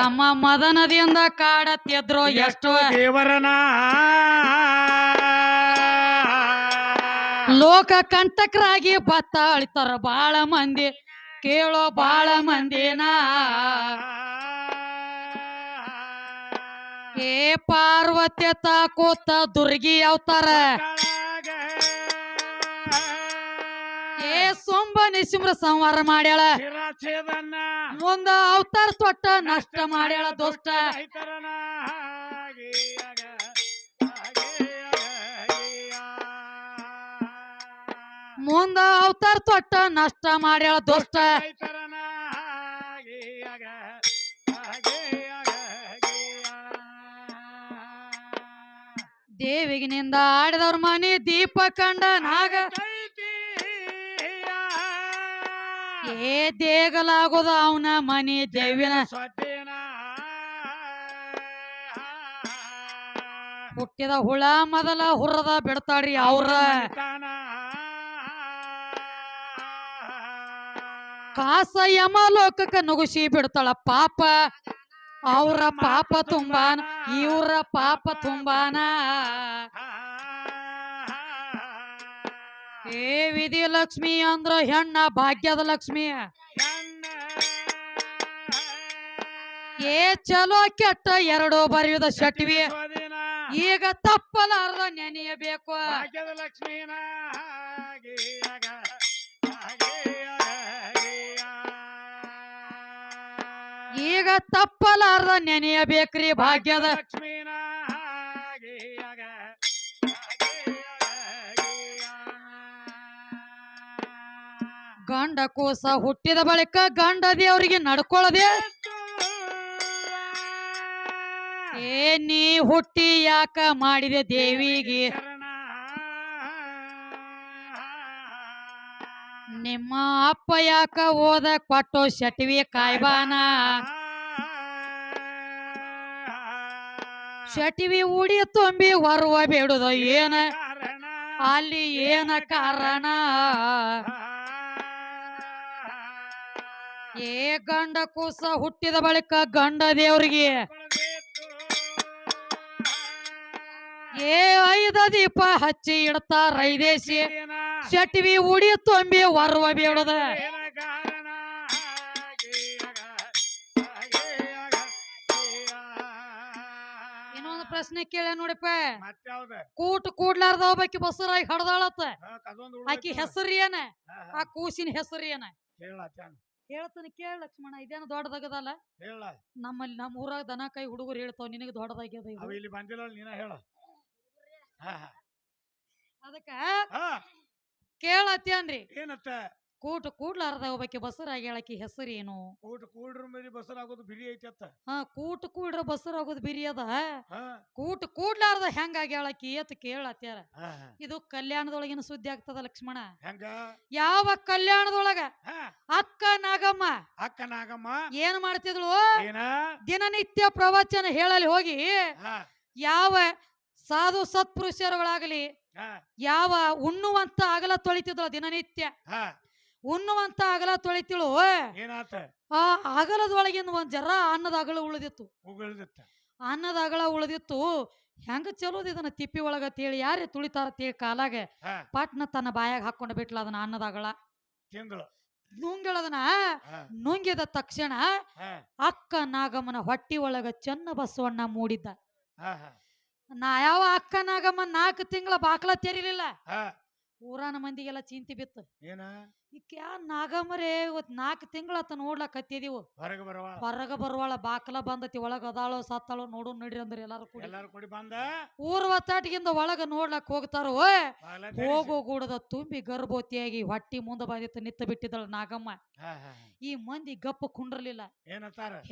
ತಮ್ಮ ಮದನದಿಂದ ಕಾಡತ್ತಿದ್ರು ಎಷ್ಟು ದೇವರನ. ಲೋಕ ಕಂಟಕರಾಗಿ ಭತ್ತ ಅಳಿತಾರ ಬಾಳ ಮಂದಿ. ಕೇಳೋ ಬಾಳ ಮಂದಿನ. ಏ ಪಾರ್ವತಿ ತಾಕೋತ ದುರ್ಗಿ ಅವತಾರ. ಏ ಸುಂಬ ನಿಸಿಮ್ರ ಸಂವಾರ ಮಾಡ್ಯಾಳ. ಮುಂದ ಅವತಾರ ತೊಟ್ಟ ನಷ್ಟ ಮಾಡ್ಯಾಳ ರೈತರನ ಹಾಗೆಯಾಗ. ಮುಂದ ಅವತಾರ ತೊಟ್ಟ ನಷ್ಟ ಮಾಡ್ಯಾಳ ರೈತರನ ಹಾಗೆಯಾಗ. ದೇವಿಗಿನಿಂದ ಆಡಿದವ್ರ ಮನಿ ದೀಪ ಕಂಡ ನಾಗ ಏ ದೇಗಲಾಗೋದ ಅವನ ಮನಿ ದೇವಿನ. ಸ್ವದೇನ ಹುಟ್ಟಿದ ಹುಳ ಮೊದಲ ಹುರದ ಬಿಡ್ತಾಳ್ರಿ ಅವ್ರ. ಕಾಸ ಯಮ ಲೋಕಕ್ಕ ನುಗುಸಿ ಬಿಡ್ತಾಳ ಪಾಪ. ಅವರ ಪಾಪ ತುಂಬಾನ ಇವ್ರ ಪಾಪ. ತುಂಬಾನ. ಏ ವಿಧಿ ಲಕ್ಷ್ಮಿ ಅಂದ್ರ ಹೆಣ್ಣ ಭಾಗ್ಯದ ಲಕ್ಷ್ಮಿ. ಏ ಚಲೋ ಕೆಟ್ಟ ಎರಡು ಬರೆಯುದ ಶಟ್ವಿ. ಈಗ ತಪ್ಪಲಾರ್ದ ನೆನೆಯಬೇಕು. ಈಗ ತಪ್ಪಲಾರ್ದ ನೆನೆಯಬೇಕ್ರಿ ಭಾಗ್ಯದ. ಗಂಡ ಕೋಸ ಹುಟ್ಟಿದ ಬಳಿಕ ಗಂಡದಿ ಅವರಿಗೆ ನಡ್ಕೊಳ್ಳದೆ ಏ ನೀ ಹುಟ್ಟಿ ಯಾಕ ಮಾಡಿದೆ ದೇವಿಗೆ. ನಿಮ್ಮ ಅಪ್ಪ ಯಾಕ ಓದ ಕೊಟ್ಟು ಶಟ್ವಿ ಕಾಯ್ಬಾನ ಶಟಿವಿ ಉಡಿ ತುಂಬಿ ಹೊರುವ ಬೇಡುದ ಏನ. ಅಲ್ಲಿ ಏನ ಕಾರಣ ಏ ಗಂಡ ಕೂಸ ಹುಟ್ಟಿದ ಬಳಿಕ ಗಂಡ ದೇವ್ರಿಗೆ ಏ ಐದ ದೀಪ ಹಚ್ಚಿ ಇಡ್ತಾರ ರೈದೇಶಿ ಚಟ್ವಿ ಉಡಿ ತುಂಬಿ ವರ್ವ ಬೇಡದ? ಇನ್ನೊಂದು ಪ್ರಶ್ನೆ ಕೇಳ ನೋಡಪ್ಪ? ಕೂಟ್ ಕೂಡ್ಲಾರ್ದ ಒಬ್ಬಾಕಿ ಬಸರಾಗಿ ಹಡ್ದಾಳತ್ತ ಆಕಿ ಹೆಸರು ಏನ. ಆ ಕೂಸಿನ ಹೆಸರು ಏನ. ಹೇಳ್ತಾನೆ ಕೇಳ ಲಕ್ಷ್ಮಣ ಇದೇನು ದೊಡ್ಡದಾಗದಲ್ಲ ಹೇಳ. ನಮ್ಮಲ್ಲಿ ನಮ್ಮ ಊರಾಗ ದನ ಕೈ ಹುಡುಗರು ಹೇಳ್ತಾವ ನಿನಗೆ ದೊಡ್ಡದಾಗ್ಯದ ಅವ ಇದು ಇಲ್ಲಿ ಬಂದಿಲ್ಲ ನೀನ ಹೇಳ. ಹಾ ಹಾ. ಅದಕ್ಕ ಹಾ. ಕೇಳತ್ತೇನ್ರಿ ಏನತ್ತ? ಕೂಟ್ ಕೂಡ್ಲಾರ್ದ ಒಬ್ಬಾಕಿ ಬಸರಾಗಿ ಹೇಳಕಿ ಹೆಸರು ಏನು ಊಟ ಕೂಡ್ರ ಮೇಲೆ ಬಸರಾಗೋದು ಬಿರಿ ಐತಿ ಅತ್ತ. ಹಾ ಕೂಟ್ ಕೂಡ್ರ ಬಸರಾಗೋದು ಬಿರಿ ಅದ. ಕೂಟ ಕೂಟ್ ಕೂಡ್ಲಾರ್ದ ಹೆಂಗಾಗಿ ಹೇಳಕಿ ಎತ್ ಕೇಳತ್ಯಾರ. ಇದು ಕಲ್ಯಾಣದೊಳಗಿನ ಸುದ್ದಿ ಆಗ್ತದ ಲಕ್ಷ್ಮಣ. ಹೆಂಗ? ಯಾವ ಕಲ್ಯಾಣದೊಳಗ? ಅಕ್ಕ ನಾಗಮ್ಮ. ಅಕ್ಕ ನಾಗಮ್ಮ. ಏನ್ ಮಾಡ್ತಿದ್ಳು? ದಿನನಿತ್ಯ ಪ್ರವಚನ ಹೇಳಲಿ ಹೋಗಿ ಯಾವ ಸಾಧು ಸತ್ಪುರುಷರುಗಳಾಗಲಿ ಯಾವ ಉಣ್ಣುವಂತ ಅಗಲ ತೊಳಿತಿದ್ಳು ದಿನನಿತ್ಯ. ಉಣ್ಣುವಂತ ಅಗಲ ತೊಳಿತಿಳು ಏನಾತ? ಆ ಅಗಲದೊಳಗಿಂದ ಒಂದ್ ಜರ ಅನ್ನದ ಅಗಲ ಉಳಿದಿತ್ತು. ಅನ್ನದ ಅಗಲ ಉಳಿದಿತ್ತು. ಹೆಂಗ ಚಲೋದ್ ಇದನ್ನ ತಿಪ್ಪಿ ಒಳಗ ತೇಳಿ ಯಾರೇ ತುಳಿತಾರ ತೇಳಿ ಕಾಲಾಗ? ಪಟ್ನ ತನ್ನ ಬಾಯಾಗ ಹಾಕೊಂಡ ಬಿಟ್ಲ ಅದನ್ನ ಅನ್ನದ ಅಗಲ. ನುಂಗಿಳದನ ನುಂಗಿದ ತಕ್ಷಣ ಅಕ್ಕ ನಾಗಮ್ಮನ ಹೊಟ್ಟಿ ಒಳಗ ಚೆನ್ನ ಬಸವಣ್ಣ ಮೂಡಿದ್ದ. ನಾ ಯಾವ ಅಕ್ಕ ನಾಗಮ್ಮ ನಾಲ್ಕು ತಿಂಗಳ ಬಾಕ್ಲ ತೆರಿಲಿಲ್ಲ. ಊರಾನ ಮಂದಿಗೆಲ್ಲ ಚಿಂತಿ ಬಿತ್ತು. ಏನ? ಈಕ ಯಾ ನಾಗಮ್ಮರೇ ಇವತ್ ನಾಲ್ಕು ತಿಂಗಳತ್ತ ನೋಡ್ಲಕ್ ಹತ್ತಿದೀವು. ಹೊರಗೆ ಬರುವ ಹೊರಗ ಬರುವಾಳ ಬಾಕಲ ಬಂದತಿ ಒಳಗ ಅದಾಳೋ ಸತ್ತಾಳೋ ನೋಡು ನಡ್ರಿ ಅಂದ್ರ ಎಲ್ಲಾರು ಕೂಡಿ. ಎಲ್ಲಾರು ಕೂಡಿ ಬಂದ. ಊರ್ ತಾಟಿಗಿಂದ ಒಳಗ ನೋಡ್ಲಕ್ ಹೋಗ್ತಾರ ಹೋಗೋ ಗೂಡದ ತುಂಬಿ ಗರ್ಭವತಿಯಾಗಿ ಹೊಟ್ಟಿ ಮುಂದೆ ಬಂದಿತ್ತು ನಿತ್ತ ಬಿಟ್ಟಿದಳ ನಾಗಮ್ಮ. ಈ ಮಂದಿ ಗಪ್ಪ ಕುಂಡ್ರಲಿಲ್ಲ.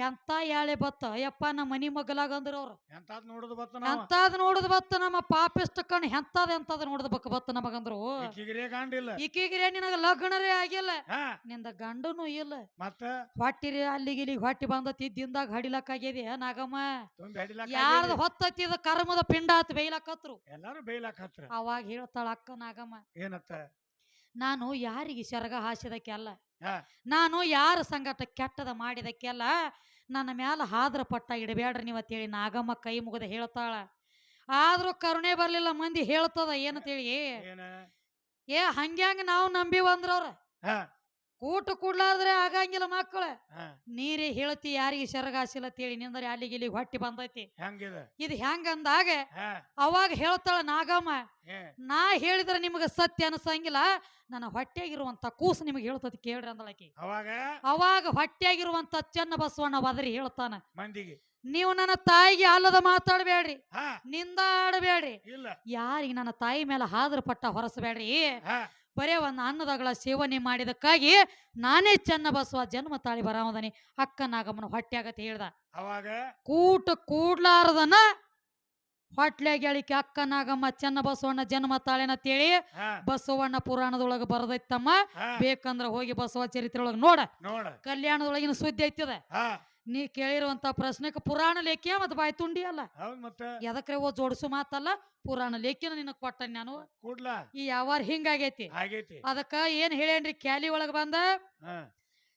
ಎಂತ ಯಾಳೆ ಬತ್ತ? ಅಯ್ಯಪ್ಪ ನಮ್ಮ ಮನಿ ಮಗಲಾಗ ಅಂದ್ರ ಅವ್ರು. ಎಂತಾದ್ ನೋಡುದು ಬತ್ತ ಎಂತಾದ್ ನೋಡುದ್ ಬತ್ತ ನಮ್ಮ ಪಾಪಿಷ್ಟ ಕಣ್ ಎಂತಾದ ಎಂತಾದ ನೋಡುದ್ ಬಕ್ಕ ಬತ್ತ ನಮಗಂದ್ರು. ಈಕಿಗಿರೇ ನಿನಗ ಲಗ್ನರೇ ಆಗಿಲ್ಲ. ಹಾ. ನಿಂದ ಗಂಡನು ಇಲ್ಲ. ಮತ್ತೆ? ಹೊಟ್ಟಿರಿ ಅಲ್ಲಿಗೆ ಇಲ್ಲಿಗೆ ಹೊಟ್ಟಿ ಬಂದತಿ ದಿಂದಾಗ ಹಡಿಲಕ್ ಆಗ್ಯದಿ ನಾಗಮ್ಮ? ತುಂಬಿ ಹಡಿಲಾಕ ಯಾರ್ದ ಹೊತ್ತತಿ ಇದ ಕರ್ಮದ ಪಿಂಡ ಆತ್ ಬೇಯ್ಲಕತ್ರು. ಎಲ್ಲಾರು ಬೈಲಾಕ ಹತ್ರ ಅವಾಗ ಹೇಳ್ತಾಳ ಅಕ್ಕ ನಾಗಮ್ಮ. ಏನತ್ತ? ನಾನು ಯಾರಿಗೆ ಶರಗ ಹಾಸಿದಕ್ಕೆಲ್ಲ? ಹಾ. ನಾನು ಯಾರ ಸಂಗಟ ಕೆಟ್ಟದ ಮಾಡಿದಕ್ಕೆಲ್ಲ? ನನ್ನ ಮ್ಯಾಲ ಹಾದ್ರ ಪಟ್ಟ ಇಡಬೇಡ್ರಿ ನೀವು ಅಂತೇಳಿ ನಾಗಮ್ಮ ಕೈ ಮುಗದ ಹೇಳ್ತಾಳ. ಆದ್ರೂ ಕರುಣೆ ಬರ್ಲಿಲ್ಲ ಮಂದಿ ಹೇಳ್ತದ ಏನಂತೇಳಿ ಏನ? ಏ ಹಂಗ್ಯಾಂಗ ನಾವು ನಂಬಿವಂದ್ರ ಅವ್ರ ಹಾ. ಕೂಟ ಕೂಡ್ಲಾದ್ರೆ ಆಗಂಗಿಲ್ಲ ಮಕ್ಕಳ ನೀರಿ ಹೇಳ್ತಿ ಯಾರಿಗೆ ಶರಗಾಸಿಲ್ಲ ತೇಳಿ ನಿಂದ್ರೆ ಅಲ್ಲಿಗೆ ಇಲ್ಲಿಗೆ ಹೊಟ್ಟಿ ಬಂದೈತಿ. ಇದು ಹೆಂಗ ಅಂದಾಗ ಅವಾಗ ಹೇಳ್ತಾಳ ನಾಗಮ್ಮ ನಾ ಹೇಳಿದ್ರೆ ನಿಮ್ಗೆ ಸತ್ಯ ಅನ್ಸಂಗಿಲ್ಲ ನನ್ನ ಹೊಟ್ಟೆಗಿರುವಂತ ಕೂಸು ನಿಮಗೆ ಹೇಳ್ತತಿ ಕೇಳ್ರಿ ಅಂದಳಕಿ ಅವಾಗ? ಅವಾಗ ಹೊಟ್ಟೆಗಿರುವಂತ ಚೆನ್ನ ಬಸವಣ್ಣ ಬದರಿ ಹೇಳ್ತಾನ. ಮಂದಿಗೆ. ನೀವು ನನ್ನ ತಾಯಿಗೆ ಅಲ್ಲದ ಮಾತಾಡಬೇಡ್ರಿ. ನಿಂದ ಆಡಬೇಡ್ರಿ ಯಾರಿಗೆ ನನ್ನ ತಾಯಿ ಮೇಲೆ ಹಾದ್ರ ಪಟ್ಟ ಹೊರಸಬೇಡ್ರಿ. ಬರೇ ಒಂದು ಅನ್ನದಗಳ ಸೇವನೆ ಮಾಡಿದಕ್ಕಾಗಿ ನಾನೇ ಚೆನ್ನ ಬಸವ ಜನ್ಮ ತಾಳಿ ಬರಾಮದನಿ ಅಕ್ಕ ನಾಗಮ್ಮನ ಹೊಟ್ಟೆಗತಿ ಹೇಳ್ದ. ಅವಾಗ? ಕೂಟ ಕೂಡ್ಲಾರದನ ಹೊಟ್ಲೆ ಗೆಳಿಕೆ ಅಕ್ಕ ನಾಗಮ್ಮ ಚೆನ್ನ ಬಸವಣ್ಣ ಜನ್ಮ ತಾಳೆನ ಅಂತೇಳಿ ಬಸವಣ್ಣ ಪುರಾಣದೊಳಗ ಬರದೈತಮ್ಮ. ಬೇಕಂದ್ರ ಹೋಗಿ ಬಸವ ಚರಿತ್ರೆ ಒಳಗ ನೋಡ. ಕಲ್ಯಾಣದೊಳಗಿನ ಸುದ್ದಿ ಐತಿದ. ನೀ ಕೇಳಿರುವಂತ ಪ್ರಶ್ನೆಗೆ ಪುರಾಣ ಲೇಖ್ಯ ಮತ್ ಬಾಯ್ ತುಂಡಿ ಅಲ್ಲ. ಹೌದ್ ಮತ್ತ? ಎದಕ್ರೆ ಓ ಜೋಡಿಸು ಮಾತಲ್ಲ? ಪುರಾಣ ಲೇಖ್ಯನ ನಿನಗ್ ಕೊಟ್ಟ ನಾನು. ಕೂಡ್ಲಾ? ಈ ಯಾವಾರ ಹಿಂಗಾಗೈತಿ. ಆಗೈತಿ ಅದಕ್ಕ ಏನ್ ಹೇಳೇನ್ರಿ ಕ್ಯಾಲಿ ಒಳಗ್ ಬಂದ?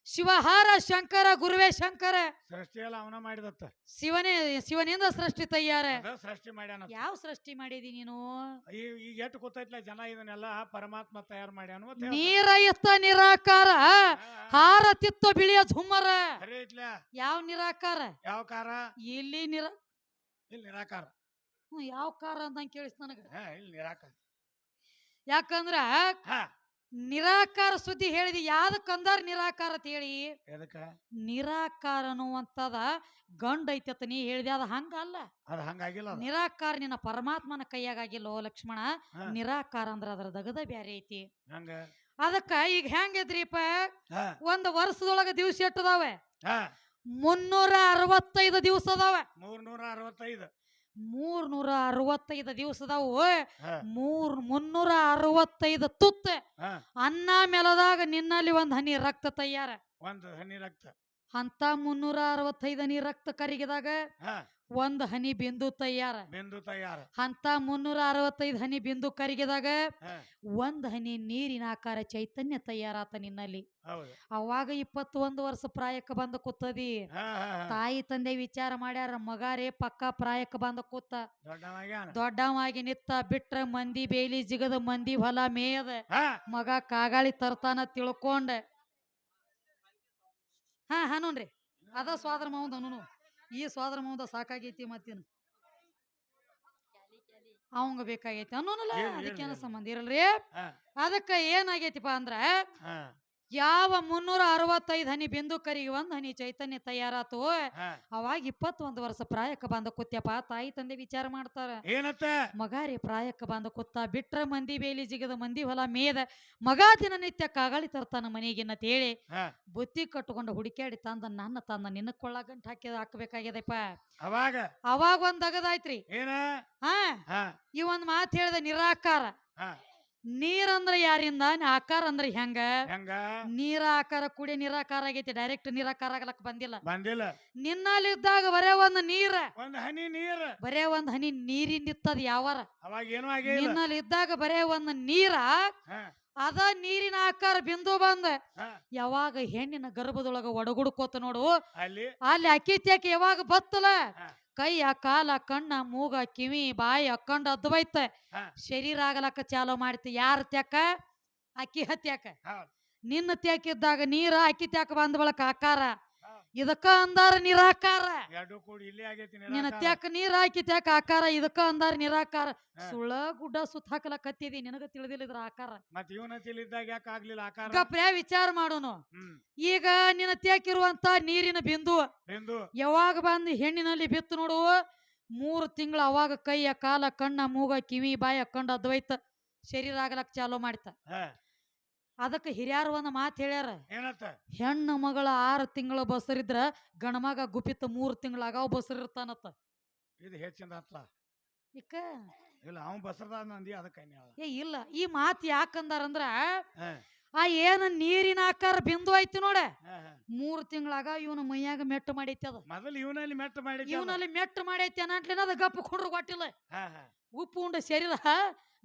ಶಿವಹಾರ ಶಂಕರ ಗುರುವೇ ಶಂಕರ. ಸೃಷ್ಟಿ ಎಲ್ಲ ಅವನ ಮಾಡಿದತ್ತ. ಶಿವನೇ ಶಿವನಿಂದ ಸೃಷ್ಟಿ ತಯ್ಯಾರ ಅದ ಸೃಷ್ಟಿ ಮಾಡ್ಯಾನ ಯಾವ ಸೃಷ್ಟಿ ಮಾಡಿದಿ ನೀನು? ಈ ಈಗ ಎಟ್ ಗೊತ್ತೈತ್ಲ ಜನ ಇದನ್ನೆಲ್ಲ ಪರಮಾತ್ಮ ತಯಾರ ಮಾಡ್ಯಾನ ಹೇಳ್ತಾರ. ನೀರ ಎತ್ತ ನಿರಾಕಾರ. ಹಾರ ತಿತ್ತ ಬಿಳಿಯ ಝುಮ್ಮರ. ಖರೆ ಐತ್ಲ. ಯಾವ ನಿರಾಕಾರ? ಯಾವ ಕಾರ? ಇಲ್ಲಿ ನಿರ ಇಲ್ಲಿ ನಿರಾಕಾರ. ಹ್ಮ್, ಯಾವ ಕಾರ ಅಂತ ಕೇಳಿಸ್ ನನಗ. ಹಾ ಇಲ್ಲಿ ನಿರಾಕಾರ. ಯಾಕಂದ್ರ ಹಾ. ನಿರಾಕಾರ ಸುದ್ದಿ ಹೇಳಿದಿ. ಯಾವ್ದಕ್ಕಂದಾರ ನಿರಾಕಾರ ಅಂತ ಹೇಳಿ? ಎದಕ್ಕ? ನಿರಾಕಾರ ಅನ್ನುವಂಥದ ಗಂಡ ಐತತ ನೀ ಹೇಳಿದೆ. ಅದ ಹಂಗಲ್ಲ ಅಲ್ಲ. ಹಂಗಾಗಿಲ್ಲ ಅದು. ನಿರಾಕಾರ ನಿನ್ನ ಪರಮಾತ್ಮನ ಕೈಯಾಗಿಲ್ಲೋ ಲಕ್ಷ್ಮಣ? ನಿರಾಕಾರ ಅಂದ್ರ ಅದ್ರ ದಗದ ಬ್ಯಾರೆ ಐತಿ. ಹಂಗ? ಅದಕ್ಕ ಈಗ ಹೆಂಗೈತ್ರಿಪ್ಪ ಹಾ. ಒಂದ್ ವರ್ಷದೊಳಗ ದಿವ್ಸ ಎಟ್ಟದಾವೆ? ಹಾ. ಮುನ್ನೂರ ಅರವತ್ತೈದು ದಿವಸ ಅದಾವ. ಮೂರ್ನೂರ ಅರವತ್ತೈದು. ಮೂರ್ ನೂರ ಅರವತ್ತೈದು ದಿವಸದಾವು. ಮೂರ್ ಮುನ್ನೂರ ಅರವತ್ತೈದು ತುತ್ತ ಅನ್ನ ಮೆಲದಾಗ ನಿನ್ನಲ್ಲಿ ಒಂದ್ ಹನಿ ರಕ್ತ ತಯಾರ. ಒಂದು ಹನಿ ರಕ್ತ. ಅಂತ ಮುನ್ನೂರ ಅರವತ್ತೈದು ಹನಿ ರಕ್ತ ಕರಿಗಿದಾಗ ಒಂದ್ ಹನಿ ಬಿಂದು ತಯಾರ. ಬಿಂದು ತಯಾರ. ಅಂತ ಮುನ್ನೂರ ಅರವತ್ತೈದು ಹನಿ ಬಿಂದು ಕರಿಗೆದಾಗ ಒಂದ್ ಹನಿ ನೀರಿನ ಆಕಾರ ಚೈತನ್ಯ ತಯಾರಾತ ನಿನ್ನಲ್ಲಿ. ಅವಾಗ ಇಪ್ಪತ್ತೊಂದು ವರ್ಷ ಪ್ರಾಯಕ್ಕೆ ಬಂದ ಕೂತದಿ. ತಾಯಿ ತಂದೆ ವಿಚಾರ ಮಾಡ್ಯಾರ ಮಗಾರೇ ಪಕ್ಕ ಪ್ರಾಯಕ್ಕೆ ಬಂದ ಕೂತ. ದೊಡ್ಡವಾಗಿ ನಿತ್ತ ಬಿಟ್ರ ಮಂದಿ ಬೇಲಿ ಜಿಗದ ಮಂದಿ ಹೊಲ ಮೇಯದ. ಮಗ ಕಾಗಾಳಿ ತರ್ತಾನ ತಿಳ್ಕೊಂಡ. ಹಾ ಹನುನ್ರಿ. ಅದ ಸ್ವಾದ್ರ ಮಾವಂದ ಅವನು ಈ ಸ್ವಾದ್ರ ಮುಂದ ಸಾಕಾಗೈತಿ ಮತ್ತೇನು? ಅವಂಗ ಬೇಕಾಗೈತಿ ಅನ್ನೋನಲ್ಲ ಅದಕ್ಕೇನ ಸಂಬಂಧ ಇರಲ್ರಿ? ಅದಕ್ಕ ಏನಾಗೈತಿಪ್ಪ ಅಂದ್ರ ಯಾವ ಮುನ್ನೂರ ಅರವತ್ತೈದು ಹನಿ ಬಿಂದು ಕರಿಗೆ ಒಂದ್ ಹನಿ ಚೈತನ್ಯ ತಯಾರಾತು. ಅವಾಗ ಇಪ್ಪತ್ತೊಂದು ವರ್ಷ ಪ್ರಾಯಕ್ಕೆ ಬಂದ ಕೂತ್ಯಪ್ಪ. ತಾಯಿ ತಂದೆ ವಿಚಾರ ಮಾಡ್ತಾರ. ಏನತ್ತ? ಮಗಾರಿ ಪ್ರಾಯಕ್ಕೆ ಬಂದ ಕುತ್ತ ಬಿಟ್ರ ಮಂದಿ ಬೇಲಿ ಜಿಗದ ಮಂದಿ ಹೊಲ ಮೇದ ಮಗ ದಿನನಿತ್ಯ ಕಾಗಳಿ ತರ್ತಾನ ಮನೆಗಿನ್ನ ತೇಳಿ ಹಾ. ಬುತ್ತಿ ಕಟ್ಕೊಂಡು ಹುಡುಕ್ಯಾಡಿ ತಂದ ನನ್ನ ತಂದ ನಿನ್ನ ಕೊಳ್ಳಗಂಟ್ ಹಾಕಿದ ಹಾಕ್ಬೇಕಾಗ್ಯದಪ್ಪ. ಅವಾಗ? ಅವಾಗ ಒಂದ್ ಅಗದಾಯ್ತ್ರಿ ಏನ? ಹಾ. ಈ ಒಂದ್ ಮಾತು ಹೇಳಿದ ನಿರಾಕಾರ. ನೀರಂದ್ರ ಯಾರಿಂದ? ಆಕಾರ ಅಂದ್ರೆ ಹೆಂಗ? ಹೆಂಗ? ನೀರ ಆಕಾರ ಕುಡಿ ನಿರಾಕಾರ ಆಗೈತಿ ಡೈರೆಕ್ಟ್ ನಿರಾಕಾರ ಆಗ್ಲಕ್ ಬಂದಿಲ್ಲ. ಬಂದಿಲ್ಲ. ನಿನ್ನಲ್ಲಿದ್ದಾಗ ಬರೇ ಒಂದ್ ನೀರ. ಒಂದ್ ಹನಿ ನೀರ್. ಬರೇ ಒಂದ್ ಹನಿ ನೀರಿಂದಿತ್ತದ ಯಾವಾರ? ಅವಾಗ ಏನೂ ನಿನ್ನಲ್ಲಿ ಇದ್ದಾಗ ಬರೇ ಒಂದ್ ನೀರ ಅದ ನೀರಿನ ಆಕಾರ ಬಿಂದು ಬಂದ. ಯಾವಾಗ ಹೆಣ್ಣಿನ ಗರ್ಭದೊಳಗ ಒಡಗುಡ್ಕೋತ ನೋಡು. ಅಲ್ಲಿ. ಅಲ್ಲಿ ಅಕ್ಕಿ ತ್ಯಾಕ ಯಾವಾಗ ಬತ್ತಲ. ಕೈಯ ಕಾಲ ಕಣ್ಣ ಮೂಗ ಕಿವಿ ಬಾಯಿ ಅಕ್ಕಂಡ ಹಾ. ಶರೀರ ಆಗಲಕ್ಕ ಚಾಲೋ ಮಾಡ್ತಿ. ಯಾರ ತ್ಯಾಕ? ಅಕ್ಕಿ ಹತ್ಯಾಕ. ಹೌದ್. ನಿನ್ನ ತ್ಯಾಕಿದ್ದಾಗ ನೀರ ಅಕ್ಕಿ ತ್ಯಾಕ ಬಂದ ಬಳಕ ಆಕಾರ. ಇದಕ್ಕ ಅಂದಾರ ನಿರಾಕಾರ. ಎರಡು ಕೂಡಿ ಇಲ್ಲೇ ಆಗೈತಿ ನಿನ್ನ. ತ್ಯಾಕ ನೀರ್ ಹಾಕಿ ತ್ಯಾಕ ಆಕಾರ ಇದಕ್ಕ ಅಂದಾರ ನಿರಾಕಾರ. ಸುಳ ಗುಡ್ಡ ಸುತ್ತ ಹಾಕಲಕತ್ತಿದಿ ನಿನಗ ತಿಳಿದಿಲ್ಲ ಇದ್ರ ಆಕಾರ. ಮತ್ ಇವನ ಇದ್ದಾಗ ಯಾಕೆ ಆಗ್ಲಿಲ್ಲ ಆಕಾರ? ಗಪ್ರ್ಯಾ ವಿಚಾರ ಮಾಡೋನು? ಈಗ ನಿನ್ನ ತ್ಯಾಕಿರುವಂತ ನೀರಿನ ಬಿಂದು ಬಿಂದು. ಯಾವಾಗ ಬಂದು ಹೆಣ್ಣಿನಲ್ಲಿ ಬಿತ್ತು ನೋಡು. ಮೂರು ತಿಂಗಳು ಅವಾಗ ಕೈಯ ಕಾಲ ಕಣ್ಣ ಮೂಗ ಕಿವಿ ಬಾಯ ಕಂಡ ಅದ್ವೈತ ಶರೀರ ಆಗ್ಲಕ್ ಚಾಲೋ ಮಾಡ್ತ ಅದಕ್ಕೆ ಹಿರಿಯರು ಒಂದು ಮಾತು ಹೇಳ್ಯಾರ. ಏನತ್ತ ಹೆಣ್ಣು ಮಗಳ ಆರು ತಿಂಗಳ ಬಸರಿದ್ರ ಗಣಮಗ ಗುಪಿತ ಮೂರು ತಿಂಗಳ ಆಗಾವ್ ಬಸರಿರ್ತಾನತ್ತ ಇದು ಇಕ್ಕ ಇಲ್ಲ ಅವ್ನ್ ಬಸರದ ನಂದಿ ಅದಕ್ಕೆ ಏ ಇಲ್ಲ ಈ ಮಾತು ಯಾಕಂದಾರಂದ್ರ ಆ ಏನ ನೀರಿನ ಆಕಾರ ಬಿಂದು ಐತಿ ನೋಡ. ಮೂರು ತಿಂಗಳಾಗ ಇವನ ಮೈಯಾಗ ಮೆಟ್ಟು ಮಾಡೈತಿ ಅದ. ಮೊದಲು ಇವನಲ್ಲಿ ಮೆಟ್ಟ ಮಾಡೈತಿ ಇವನಲ್ಲಿ ಮೆಟ್ಟು ಮಾಡೈತಿ ಅನ್ನಟ್ಲಿನ ಅದ ಗಪ್ಪ ಕುಂಡ್ರು ಕೊಟ್ಟಿಲ್ಲ ಉಪ್ಪು ಉಂಡ ಶರೀರ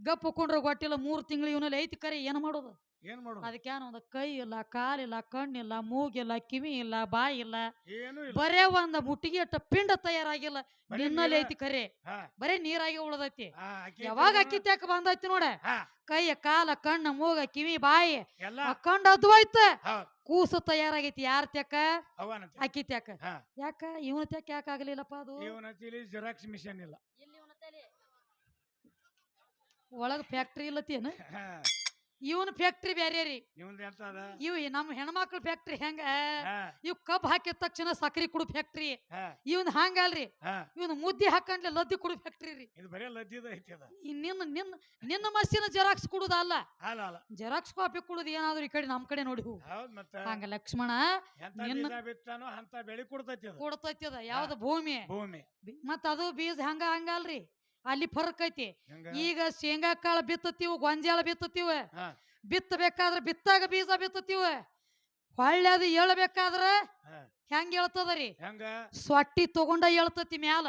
ಗಪ್ ಕೊಂಡ್ರೆ ಗೊತ್ತಿಲ್ಲ ಮೂರು ತಿಂಗಳು ಇವನಲ್ಲಿ ಐತಿ ಕರೆ ಏನು ಮಾಡೋದು? ಏನ್ ಮಾಡೋದು? ಅದಕ್ಕೇನು ಒಂದು ಕೈ ಇಲ್ಲ ಕಾಲಿಲ್ಲ ಕಣ್ಣಿಲ್ಲ ಮೂಗಿಲ್ಲ ಕಿವಿ ಇಲ್ಲ ಬಾಯಿ ಇಲ್ಲ ಏನು ಇಲ್ಲ. ಬರೇ ಒಂದ ಮುಟ್ಟಿಗೆ ಅಟ್ಟ ಪಿಂಡ ತಯಾರಾಗಿಲ್ಲ. ಬರೀ ನಿನ್ನಲ್ಲಿ ನೀರ- ಐತಿ ಕರೆ. ಹಾ, ಬರೇ ನೀರಾಗಿ ಉಳದೈತಿ. ಅಕ್ಕಿ ಯಾವಾಗ. ಅಕ್ಕಿ ತ್ಯಾಕ ಬಂದೈತಿ ನೋಡ? ಕೈ ಕೈಯ ಕಾಲ ಕಣ್ಣ ಮೂಗ ಕಿವಿ ಬಾಯಿ ಎಲ್ಲ. ಅಕ್ಕಂಡ ಅದ್ವೈತ. ಹೌದ್. ಕೂಸು ತಯಾರಾಗೈತಿ. ಯಾರ ಅವನಂತೆ ಅಕ್ಕಿ ತೆಕ್ಕ ಹಾ. ಯಾಕ? ಇವನ ತ್ಯಾಕ ಯಾಕೆ ಆಗ್ಲಿಲ್ಲಪ್ಪ ಅದು? ಇವನ ತಿಳಿ ಜೆರಾಕ್ಸ್ ಮಿಷನ್ ಇಲ್ಲ. ಒಳಗ ಫ್ಯಾಕ್ಟ್ರಿ ಇಲ್ಲತ್ತೇನು ಇವನ್ ಫ್ಯಾಕ್ಟ್ರಿ ಬ್ಯಾರೆ ರೀ ಇವಂದ್ ಎಂತ ಅದ? ಇವ್ ನಮ್ಮ ಹೆಣ್ಮಕ್ಳ ಫ್ಯಾಕ್ಟ್ರಿ ಹೆಂಗ? ಇವ್ ಕಬ್ ಹಾಕಿದ ತಕ್ಷಣ ಸಕ್ರಿ ಕುಡು ಫ್ಯಾಕ್ಟ್ರಿ ಇವನ್ ಹಂಗಲ್ರಿ. ಇವನ್ ಮುದ್ದೆ ಹಾಕೊಂಡ್ಲೆ ಲದ್ದಿ ಕುಡು ಫ್ಯಾಕ್ಟ್ರಿ ರೀ. ಇದು ಬರೀ ಲದ್ದಿದ ಐತಿ ಅದ. ಈ ನಿನ್ನ ನಿನ್ನ ನಿನ್ನ ಮಸ್ಸಿನ ಜೆರಾಕ್ಸ್ ಕುಡುದ ಅಲ್ಲ? ಜೆರಾಕ್ಸ್ ಕಾಪಿ ಕುಡುದು ಏನಾದ್ರು ಈ ಕಡೆ ನಮ್ ಕಡೆ ನೋಡಿ ಹೌದ್ ಮತ್ತ. ಹಂಗ ಲಕ್ಷ್ಮಣ ನಿನ್ನ- ಬೀಜ ಬಿತ್ತಾನೋ ಅಂತ ಬೆಳಿ ಕೊಡ್ತೈತಿ ಅದು. ಕೊಡ್ತೈತಿ ಅದ. ಯಾವ್ದು ಭೂಮಿ? ಭೂಮಿ. ಮತ್ತ ಮತ್ ಅದು ಬೀಜ ಹಂಗ ಹಂಗಲ್ರಿ? ಅಲ್ಲಿ ಫರಕ್ ಐತಿ. ಹೆಂಗ? ಈಗ ಶೇಂಗಾ ಕಾಳು ಬಿತ್ತತಿವ ಗೊಂಜಾಳ ಬಿತ್ತತಿವ ಹಾ, ಬಿತ್ತಬೇಕಾದ್ರ ಬಿತ್ತಾಗ ಬೀಜ ಬಿತ್ತತೀವ ಹೊಳ್ಳಿ ಅದು ಏಳ್ಬೇಕಾದ್ರ ಹಾ. ಹೆಂಗ್ ಹೇಳ್ತದರಿ ಹೆಂಗ? ಸೊಟ್ಟಿ ತಗೊಂಡ ಹೇಳ್ತತಿ ಮ್ಯಾಲ.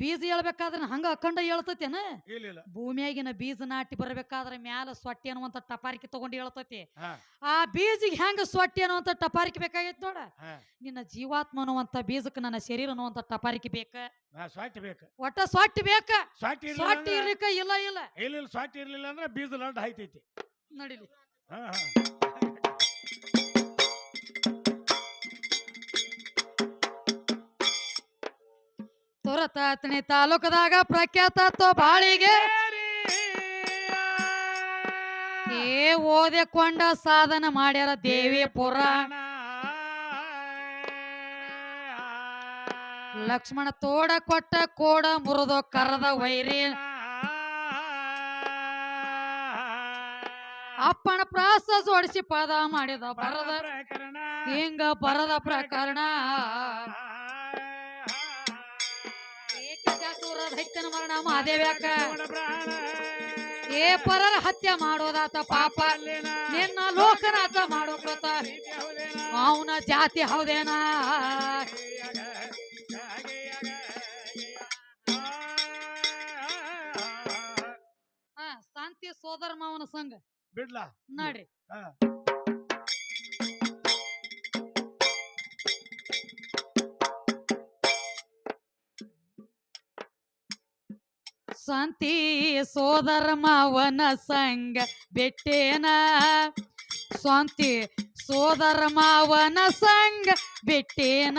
ಬೀಜ ಹೇಳ್ಬೇಕಾದ್ರ ಹಂಗ ಅಖಂಡ ಹೇಳ್ತತೇನ? ಇಲ್ಲ ಭೂಮಿಯಾಗಿನ ಬೀಜ ನಾಟಿ ಬರ್ಬೇಕಾದ್ರೆ ಮ್ಯಾಲ ಸೊಟ್ಟಿ ಅನ್ನುವಂತ ಟಪಾರಿಕೆ ತಗೊಂಡು ಹೇಳ್ತತಿ. ಆ ಬೀಜಿಗೆ ಹೆಂಗ ಸೊಟ್ಟಿ ಅನ್ನುವಂತ ಟಪಾರಿಕೆ ಬೇಕಾಗೈತಿ ನೋಡ. ನಿನ್ನ ಜೀವಾತ್ಮ ಅನ್ನುವಂತ ಬೀಜಕ್ಕೆ ನನ್ನ ಶರೀರ ಅನ್ನುವಂತ ಟಪಾರಿಕೆ ಬೇಕ? ಹಾ ಸ್ವಾಟಿ ಬೇಕು. ಒಟ್ಟ ಸೊಟ್ಟಿ ಬೇಕ? ಸ್ವಾಟಿ ಸೊಟ್ಟಿ ಇರ್ಲಿಕ್ಕ ಇಲ್ಲ ಇಲ್ಲ. ಇಲ್ಲ ಇಲ್ಲ ಸ್ವಾಟಿ ಇರ್ಲಿಲ್ಲ ಅಂದ್ರೆ ಬೀಜ ಲಡ್ ಹಾಯ್ತೈತಿ. ನಡಿಲಿ. ಹಾ. ಹಾ ತುರತಾತ್ನಿ ತಾಲೂಕದಾಗ ಪ್ರಖ್ಯಾತ ತೋ ಬಾಳಿಗೆ ಏ ಓದಿಕೊಂಡ ಸಾಧನ ಮಾಡ್ಯಾರ ದೇವಿ ಪುರಾಣ ಲಕ್ಷ್ಮಣ ತೋಡ ಕೊಟ್ಟ ಕೋಡ ಮುರಿದು ಕರದ ವೈರಿ. ಅಪ್ಪನ ಪ್ರಾಸ ಜೋಡಿಸಿ ಪದ ಮಾಡಿದ ಬರದ. ಹಿಂಗ ಬರದ ಪ್ರಕರಣ. ಏಕಜಾತುರ ದೈತ್ಯನ ಮರಣ ಮಹಾದೇವ್ಯಾಕ ಏ ಪರರ ಹತ್ಯೆ ಮಾಡೋದಾತ ಪಾಪ. ನಿನ್ನ ಲೋಕನಾಥ ಮಾಡೋ ಕೃತ. ಅವನ ಜಾತಿ ಹೌದೇನಾ? ಶಾಂತಿ ಸೋದರ ಮಾವನ ಸಂಘ. ಬಿಡ್ಲಾ? ನೋಡ್ರಿ. ಶಾಂತಿ ಸೋದರ ಮಾವನ ಸಂಗ ಬಿಟ್ಟೇನ. ಶಾಂತಿ ಸೋದರ ಮಾವನ ಸಂಗ ಬಿಟ್ಟೇನ.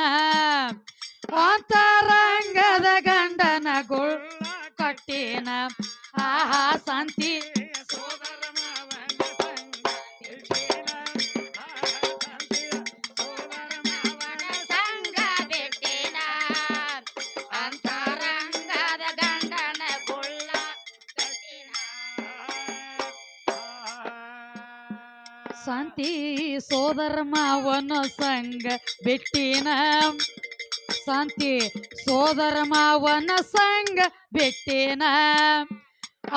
ಅಂತರಂಗದ ಗಂಡನ ಗುಳ್ಳ ಕಟ್ಟೇನ. ಆಹಾ ಶಾಂತಿ ಸಂಘ ಶಾಂತಿ ಸೋದರ ಮಾವನ ಸಂಘ ಬೆಟ್ಟಿನ ಶಾಂತಿ ಸೋದರ ಮಾವನ ಸಂಘ ಬೆಟ್ಟಿನ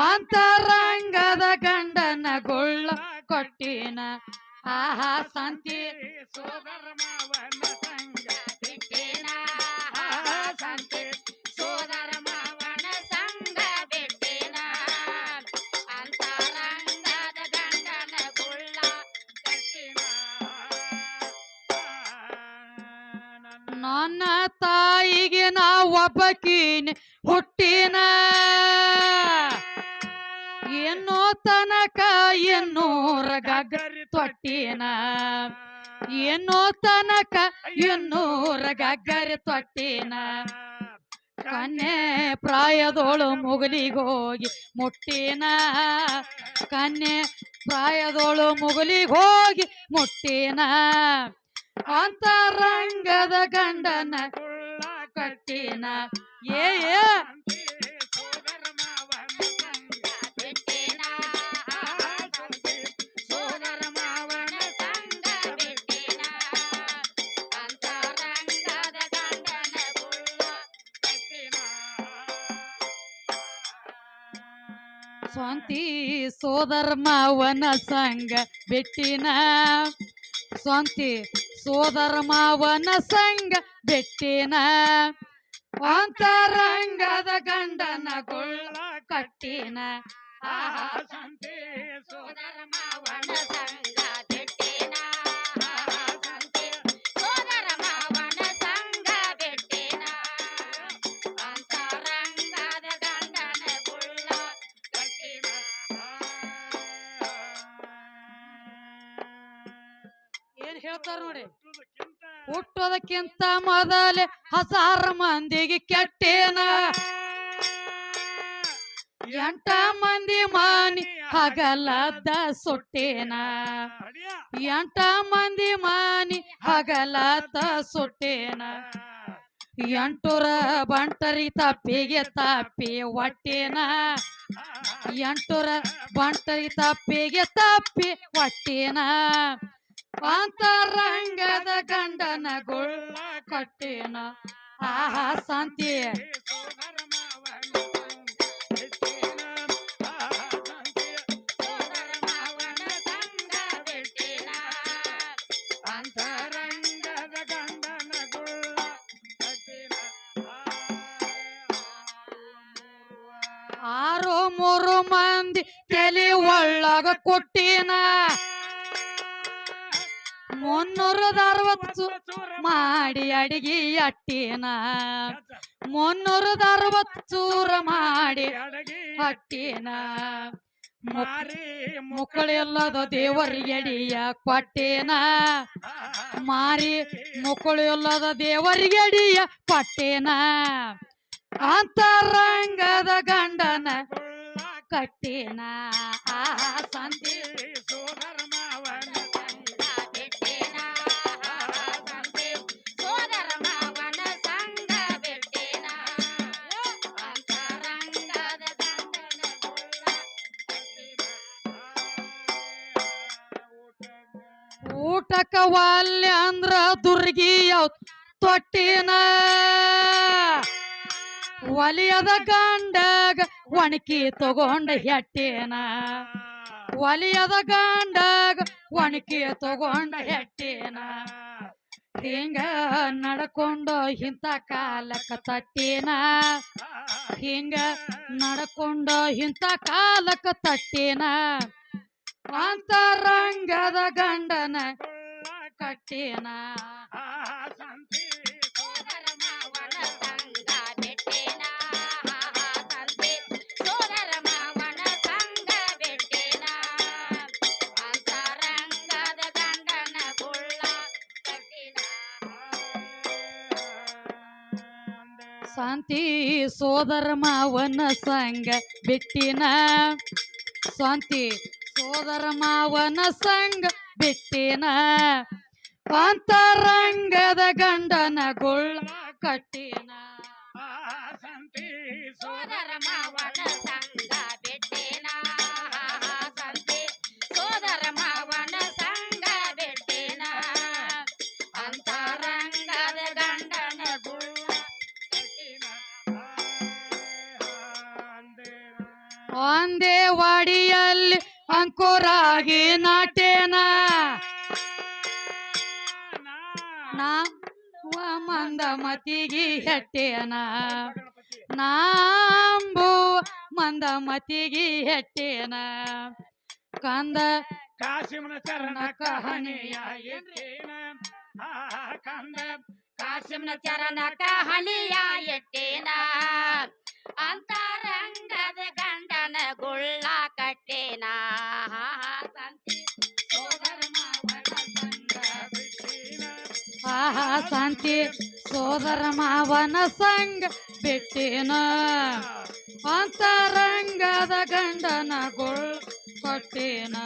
ಅಂತರಂಗದ ಗಂಡನ ಗುಳ್ಳ ಕೊಟ್ಟಿನ. ಆಹಾ, ಶಾಂತಿ ಸೋದರ ಮಾವನ ಸಂಗ ಒಬ್ಬಕೀನಿ ಹುಟ್ಟಿನ. ಎನ್ನೋ ತನಕ ಎನ್ನೂರ ಗಗ್ಗ ತೊಟ್ಟಿನ. ಎನ್ನೋ ತನಕ ಎನ್ನೂರ ಗಗ್ಗರೆ ತೊಟ್ಟಿನ. ಕನ್ಯೆ ಪ್ರಾಯದೋಳು ಮುಗಲಿಗೋಗಿ ಮುಟ್ಟಿನ. ಕನ್ಯೆ ಪ್ರಾಯದೋಳು ಮುಗಲಿಗೋಗಿ ಮುಟ್ಟಿನ. ಅಂತರಂಗದ ಗಂಡನ ಕಟ್ಟಿನ ಏ ಏ ಸೋದರ ಮಾವನ ಸಂಗ ಬಿಟ್ಟಿನ ಅಂತರಂಗದ ಗಂಡನ ಗುಳ್ಳ ಸ್ವಂತಿ ಸೋದರ ಮಾವನ ಸಂಗ ಬೆಟ್ಟಿನ ಸ್ವಂತಿ ಸೋದರ ಮಾವನ ಸಂಗ ಬೆಟ್ಟಿನ ಅಂತರಂಗದ ಗಂಡನ ಗುಳ್ಳ ಕಟ್ಟಿನ ಆಹಾ ಸೋದರ ಮಾವನ ಸಂಗ ಬೆಟ್ಟಿನ ಆಹಾ ಸೋದರ ಮಾವನ ಗಂಡನ ಗುಳ್ಳ ಕಟ್ಟಿನ ಏನ್ ಹೇಳ್ತಾರ ನೋಡಿ ಹುಟ್ಟೋದಕ್ಕಿಂತ ಮೊದಲೇ ಹಸಾರ ಮಂದಿಗೆ ಕೆಟ್ಟೇನ? ಎಂಟ ಮಂದಿ ಮಾನಿ ಹಗಲದ ಸುಟ್ಟೇನ. ಎಂಟ ಮಂದಿ ಮಾನಿ ಹಗಲದ ಸುಟ್ಟೇನ? ಎಂಟುರ ಬಂಟರಿ ತಪ್ಪಿಗೆ ತಪ್ಪಿ ಹೊಟ್ಟೇನ? ಎಂಟುರ ಬಂಟರಿ ತಪ್ಪಿಗೆ ತಪ್ಪಿ ಹೊಟ್ಟೇನ? ಅಂತರಂಗದ ಗಂಡನ ಗುಳ್ಳ ಕಟ್ಟೇನ ಆಹಾ ಶಾಂತಿ. ಆರು ಮೂರು ಮಂದಿ ತಲೆ ಒಳಗ ಕೊಟ್ಟಿನ ಮುನ್ನೂರದ ಅರವತ್ತು ಮಾಡಿ ಅಡಿಗೆ ಅಟ್ಟಿನ. ಮುನ್ನೂರದ ಅರವತ್ತು ಚೂರ ಮಾಡಿ ಅಟ್ಟಿನ. ಮಾರಿ ಮುಕ್ಕಳಿಲ್ಲದ ದೇವರಿಗೆ ಅಡಿಯ ಕೊಟ್ಟೇನ. ಮಾರಿ ಮುಕ್ಕಳಿಲ್ಲದ ದೇವರಿಗೆ ಅಡಿಯ ಕೊಟ್ಟೇನ. ಅಂತರಂಗದ ಗಂಡನ ಕಟ್ಟೇನ. ಆ ಸೋದರ ಊಟಕ್ಕ ವಾಲ್ಯ ಅಂದ್ರ ದುರ್ಗಿ ಯಾವ ತೊಟ್ಟಿನ. ಒಲಿಯದ ಗಂಡಗ ಒಣಕಿ ತಗೊಂಡ ಹೆಟ್ಟೇನಾ. ಒಲಿಯದ ಗಂಡಗ ಒಣಕಿ ತಗೊಂಡ ಹೆಟ್ಟಿನ. ಹಿಂಗ ನಡ್ಕೊಂಡು ಇಂಥ ಕಾಲಕ್ಕ ತಟ್ಟಿನ. ಹಿಂಗ ನಡ್ಕೊಂಡು ಇಂಥ ಕಾಲಕ್ಕ ತಟ್ಟೇನ. ಅಂತರಂಗದ ಗಂಡನ ಕಟ್ಟೇನ ಸೋದರ ಮಾವನ ಸಂಗ ಬಿಟ್ಟೇನ ಸಂತೆ ಸೋದರ ಮಾವನ ಸಂಗ ಬಿಟ್ಟೇನ ಅಂತರಂಗದ ಗಂಡನ ಗುಳ್ಳ ಕಟ್ಟಿನ ಶಾಂತಿ ಸೋದರ ಮಾವನ ಸಂಗ ಬಿಟ್ಟಿನ ಶಾಂತಿ ಸೋದರ ಮಾವನ ಸಂಗ ಬಿಟ್ಟಿನ ಅಂತರಂಗದ ಗಂಡನ ಗುಳ್ಳ ಕಟ್ಟಿನ ಸೋದರ ಮಾವನ ಸಂಗ ಬಿಟ್ಟೇನ ಸಂತೆ ಸೋದರ ಮಾವನ ಸಂಗ ಬಿಟ್ಟೇನ ಅಂತರಂಗದ ಗಂಡನ ಗುಳ್ಳ ಒಂದೇ ವಾಡಿಯಲ್ಲಿ ಅಂಕುರಾಗಿ ನಾಟೇನ? ಮಂದ ಮತಿಗಿ ಹೆಟ್ಟೇನ ನಾಂಬು ಮಂದ ಮತಿಗಿ ಹೆಟ್ಟೇನ ಕಂದ ಕಾಸಿಮನ ಚರಣ ಕಹನಿಯ ಕಂದ ಕಾಸಿಂನ ಚರಣಕ ಹಣಿಯ ಎಟ್ಟೇನ ಅಂತರಂಗದ ಗಂಡನ ಗುಳ್ಳ ಆಹಾ ಶಾಂತಿ ಸೋದರ ಮಾವನ ಸಂಗ ಬಿಟ್ಟಿನ. ಅಂತರಂಗದ ಗಂಡನ ಕೊಟ್ಟೇನ.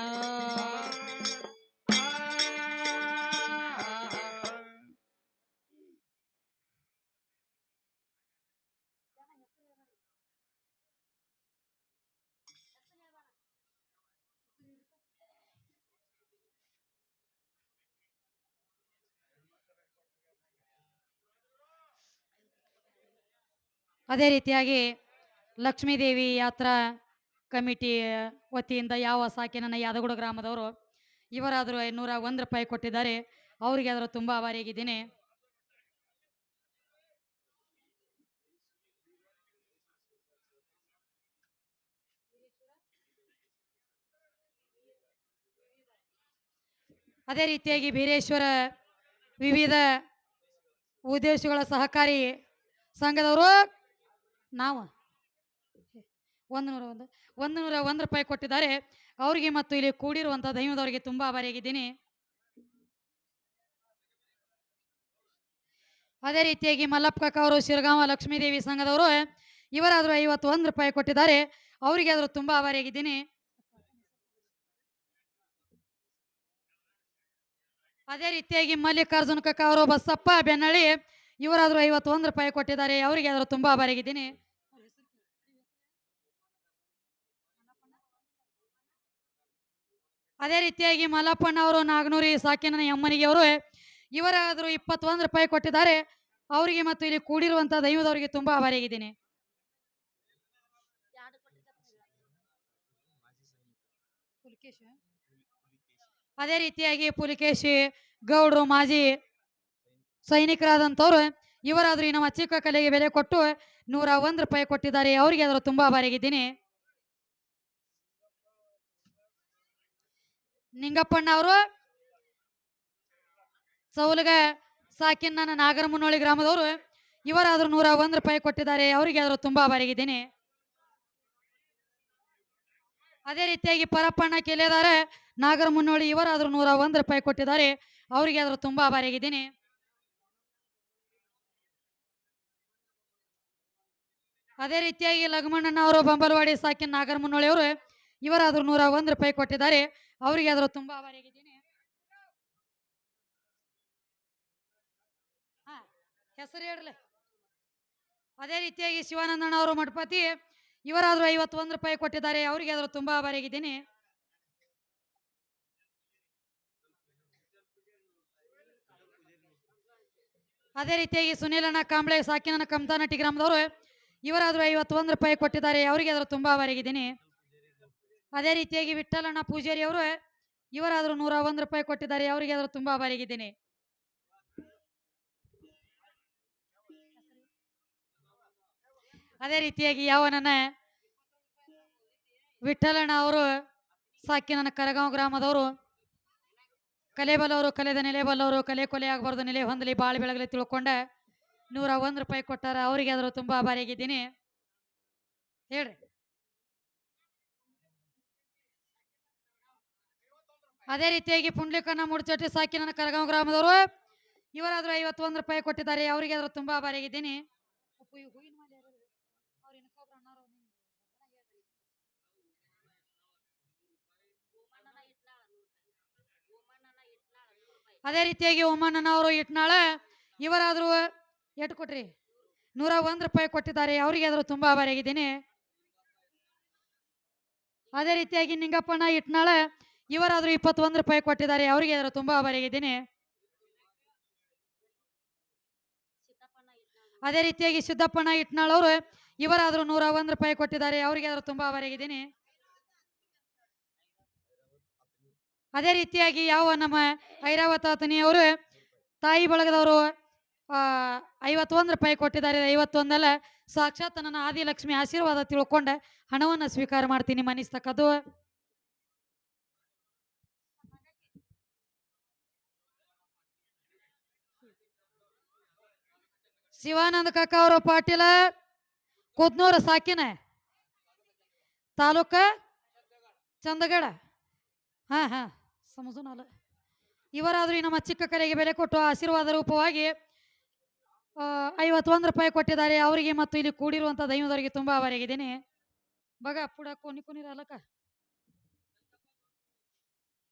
ಅದೇ ರೀತಿಯಾಗಿ ಲಕ್ಷ್ಮೀದೇವಿ ಯಾತ್ರಾ ಕಮಿಟಿ ವತಿಯಿಂದ ಯಾವ ಸಾಕಿ ನನ್ನ ಯಾದಗೂಡ ಗ್ರಾಮದವರು ಇವರಾದರೂ ಐನೂರ ಒಂದು ರೂಪಾಯಿ ಕೊಟ್ಟಿದ್ದಾರೆ. ಅವರಿಗೆ ಆದರೂ ತುಂಬ ಆಭಾರಿಯಾಗಿದ್ದೀನಿ ಅದೇ ರೀತಿಯಾಗಿ ಬೀರೇಶ್ವರ ವಿವಿಧ ಉದ್ದೇಶಗಳ ಸಹಕಾರಿ ಸಂಘದವರು ನಾವು. ಒಂದು ನೂರ ಒಂದು ಒಂದು ನೂರ ಒಂದು ರೂಪಾಯಿ ಕೊಟ್ಟಿದ್ದಾರೆ. ಅವರಿಗೆ ಮತ್ತು ಇಲ್ಲಿ ಕೂಡಿರುವಂಥ ದೈವದವರಿಗೆ ತುಂಬ ಆಭಾರಿಯಾಗಿದ್ದೀನಿ. ಅದೇ ರೀತಿಯಾಗಿ ಮಲ್ಲಪ್ಪ ಕಾಕ ಅವರು ಶಿರಗಾಮ ಲಕ್ಷ್ಮೀದೇವಿ ಸಂಘದವರು ಇವರಾದರೂ ಐವತ್ತು ಒಂದು ರೂಪಾಯಿ ಕೊಟ್ಟಿದ್ದಾರೆ. ಅವರಿಗೆ ಆದರೂ ತುಂಬ ಆಭಾರಿಯಾಗಿದ್ದೀನಿ. ಅದೇ ರೀತಿಯಾಗಿ ಮಲ್ಲಿಕಾರ್ಜುನ ಕಕ್ಕ ಅವರು, ಬಸಪ್ಪ ಬೆನ್ನಳ್ಳಿ ಇವರಾದರೂ ಐವತ್ತು ಒಂದು ರೂಪಾಯಿ ಕೊಟ್ಟಿದ್ದಾರೆ. ಅವರಿಗೆ ಆದರೂ ತುಂಬ ಆಭಾರಿಯಾಗಿದ್ದೀನಿ. ಅದೇ ರೀತಿಯಾಗಿ ಮಲ್ಲಪ್ಪಣ್ಣ ಅವರು, ನಾಗನೂರಿ ಸಾಕಿನ ಯಮ್ಮನಿಗೆ ಅವರು ಇವರಾದರೂ ಇಪ್ಪತ್ತೊಂದು ರೂಪಾಯಿ ಕೊಟ್ಟಿದ್ದಾರೆ. ಅವರಿಗೆ ಮತ್ತು ಇಲ್ಲಿ ಕೂಡಿರುವಂಥ ದೈವದವರಿಗೆ ತುಂಬಾ ಆಭಾರಿಯಾಗಿದ್ದೀನಿ ಅದೇ ರೀತಿಯಾಗಿ ಪುಲಿಕೇಶಿ, ಗೌಡ್ರು, ಮಾಜಿ ಸೈನಿಕರಾದಂಥವ್ರು ಇವರಾದರೂ ನಮ್ಮ ಚಿಕ್ಕ ಕಲೆಗೆ ಬೆಲೆ ಕೊಟ್ಟು ನೂರ ಒಂದು ರೂಪಾಯಿ ಕೊಟ್ಟಿದ್ದಾರೆ. ಅವರಿಗೆ ಅದರ ತುಂಬಾ ಆಭಾರಿಯಾಗಿದ್ದೀನಿ ನಿಂಗಪ್ಪಣ್ಣ ಅವರು? ಸೌಲಗ ಸಾಕಿನ ನನ್ನ ನಾಗರಮುನ್ನೋಳಿ ಗ್ರಾಮದವರು. ಇವರಾದರೂ ನೂರ ಒಂದು ರೂಪಾಯಿ ಕೊಟ್ಟಿದ್ದಾರೆ. ಅವರಿಗೆ ಆದರೂ ತುಂಬಾ ಆಭಾರಿಯಾಗಿದ್ದೀನಿ ಅದೇ ರೀತಿಯಾಗಿ ಪರಪ್ಪಣ್ಣ ಕೆಲೆದಾರೆ ನಾಗರ ಮುನ್ನೋಳಿ ಇವರಾದರೂ ನೂರ ಒಂದು ರೂಪಾಯಿ ಕೊಟ್ಟಿದ್ದಾರೆ. ಅವರಿಗೆ ಆದರೂ ತುಂಬ ಬರಗಿದ್ದೀನಿ. ಅದೇ ರೀತಿಯಾಗಿ ಲಗಮಣ್ಣನ ಅವರು ಬಂಬಲವಾಡಿ ಸಾಕಿನ ನಾಗರ ಮುನ್ನೋಳಿ ಅವರು, ಇವರಾದರೂ ನೂರ ಒಂದು ರೂಪಾಯಿ ಕೊಟ್ಟಿದ್ದಾರೆ. ಅವರಿಗೆ ಆದರೂ ತುಂಬ ಆಭಾರಿಯಾಗಿದ್ದೀನಿ ಹಾ, ಹೆಸರು ಹೇಳ್ರಿ ಅದೇ ರೀತಿಯಾಗಿ ಶಿವಾನಂದಣ್ಣ ಅವರು ಮಠಪತಿ, ಇವರಾದರೂ ಐವತ್ತೊಂದು ರೂಪಾಯಿ ಕೊಟ್ಟಿದ್ದಾರೆ ಅವರಿಗೆ ಆದರೂ ತುಂಬ ಆಭಾರಿಯಾಗಿದ್ದೀನಿ ಅದೇ ರೀತಿಯಾಗಿ ಸುನೀಲಣ್ಣ ಕಾಂಬ್ಳೆ ಸಾಕಿನ ಕಮ್ತಾನಟ್ಟಿ ಗ್ರಾಮದವರು, ಇವರಾದರೂ ಐವತ್ತೊಂದು ರೂಪಾಯಿ ಕೊಟ್ಟಿದ್ದಾರೆ ಅವರಿಗೆ ಆದರೂ ತುಂಬ ಆಭಾರಿಯಾಗಿದ್ದೀನಿ ಅದೇ ರೀತಿಯಾಗಿ ವಿಠಲಣ್ಣ ಪೂಜಾರಿ ಅವರು, ಇವರಾದರೂ ನೂರ ಒಂದು ರೂಪಾಯಿ ಕೊಟ್ಟಿದ್ದಾರೆ, ಅವರಿಗೆ ಆದರೂ ತುಂಬ ಆಭಾರಿಯಾಗಿದ್ದೀನಿ ಅದೇ ರೀತಿಯಾಗಿ ಯಾವ ನನ್ನ ವಿಠ್ಠಲಣ್ಣ ಅವರು ಸಾಕಿ ನನ್ನ ಕರಗಾಂವ್ ಗ್ರಾಮದವರು, ಕಲೆ ಬಲ್ಲವರು, ಕಲೆದ ನೆಲೆ ಬಲ್ಲವರು, ಕಲೆ ಕೊಲೆ ಆಗಬಾರ್ದು, ನೆಲೆ ಹೊಂದಲಿ, ಬಾಳು ಬೆಳಗಲಿ ತಿಳ್ಕೊಂಡೆ, ನೂರ ಒಂದು ರೂಪಾಯಿ ಕೊಟ್ಟಾರ, ಅವರಿಗೆ ಆದರೂ ತುಂಬ ಆಭಾರಿಯಾಗಿದ್ದೀನಿ ಹೇಳ್ರಿ. ಅದೇ ರೀತಿಯಾಗಿ ಪುಂಡ್ಲಿಕನ್ನ ಮುಡ್ಚಟ್ಟಿ ಸಾಕಿ ನನ್ನ ಕರಗಾಂವ್ ಗ್ರಾಮದವರು ಇವರಾದರೂ ಐವತ್ತೊಂದು ರೂಪಾಯಿ ಕೊಟ್ಟಿದ್ದಾರೆ ಅವರಿಗೆ ಆದ್ರೂ ತುಂಬಾ ಬಾರಿ ಅಪ್ಪು, ಈ ಹೂವಿನ ಮಾಲೆ ಯಾರು? ಅವ್ರು ಇನ್ನೊಬ್ರು ಅಣ್ಣಾರು ಅವ್ರು ನಿಂಗೆ ಅದೇ ರೀತಿಯಾಗಿ ಅವರು ಇಟ್ನಾಳ ಇವರಾದ್ರೂ ಎಷ್ಟು ಕೊಟ್ರಿ? ನೂರ ಒಂದ್ ರೂಪಾಯಿ ಕೊಟ್ಟಿದ್ದಾರೆ ಅವರಿಗೆ ತುಂಬಾ ಬಾರಿ ಆಭಾರಿಯಾಗಿದ್ದೀನಿ ಅದೇ ರೀತಿಯಾಗಿ ನಿಂಗಪ್ಪಣ್ಣ ಇಟ್ನಾಳ ಇವರಾದರೂ ಇಪ್ಪತ್ತೊಂದು ರೂಪಾಯಿ ಕೊಟ್ಟಿದ್ದಾರೆ. ಅವರಿಗೆ ತುಂಬಾ ಬರೆಯಿದ್ದೀನಿ ಅದೇ ರೀತಿಯಾಗಿ ಸಿದ್ದಪ್ಪಣ್ಣ ಇಟ್ನಾಳ್ ಅವರು ಇವರಾದರೂ ನೂರ ಒಂದು ರೂಪಾಯಿ ಕೊಟ್ಟಿದ್ದಾರೆ. ಅವರಿಗೆ ಆದ್ರೂ ತುಂಬಾ ಬರೆಯಿದ್ದೀನಿ ಅದೇ ರೀತಿಯಾಗಿ ಯಾವ ನಮ್ಮ ಐರಾವತ ತನಿಯವರು ತಾಯಿ ಬಳಗದವರು ಐವತ್ತೊಂದು ರೂಪಾಯಿ ಕೊಟ್ಟಿದ್ದಾರೆ. ಐವತ್ತೊಂದಲ್ಲ ಸಾಕ್ಷಾತ್ ನನ್ನ ಆದಿಲಕ್ಷ್ಮಿ ಆಶೀರ್ವಾದ ತಿಳ್ಕೊಂಡೆ ಹಣವನ್ನು ಸ್ವೀಕಾರ ಮಾಡ್ತೀನಿ ಮನಿಸ್ತಕ್ಕದ್ದು ಶಿವಾನಂದ ಕಾಕ ಅವರು ಪಾಟೀಲ, ಕುದ್ನೂರ ಸಾಕಿನ ತಾಲೂಕ ಚಂದಗಡ. ಹಾ ಹಾ ಸಮಜುನಲ್ಲ ಇವರಾದರೂ ನಮ್ಮ ಚಿಕ್ಕ ಕಲೆಗೆ ಬೆಲೆ ಕೊಟ್ಟು ಆಶೀರ್ವಾದ ರೂಪವಾಗಿ ಐವತ್ತೊಂದು ರೂಪಾಯಿ ಕೊಟ್ಟಿದ್ದಾರೆ. ಅವರಿಗೆ ಮತ್ತು ಇಲ್ಲಿ ಕೂಡಿರುವಂಥ ದೈವದವರಿಗೆ ತುಂಬ ಅವರಾಗಿದ್ದೀನಿ ಬಗ, ಪುಡ ಕೊನಿ ಕೊನಿರಲ್ಲಕ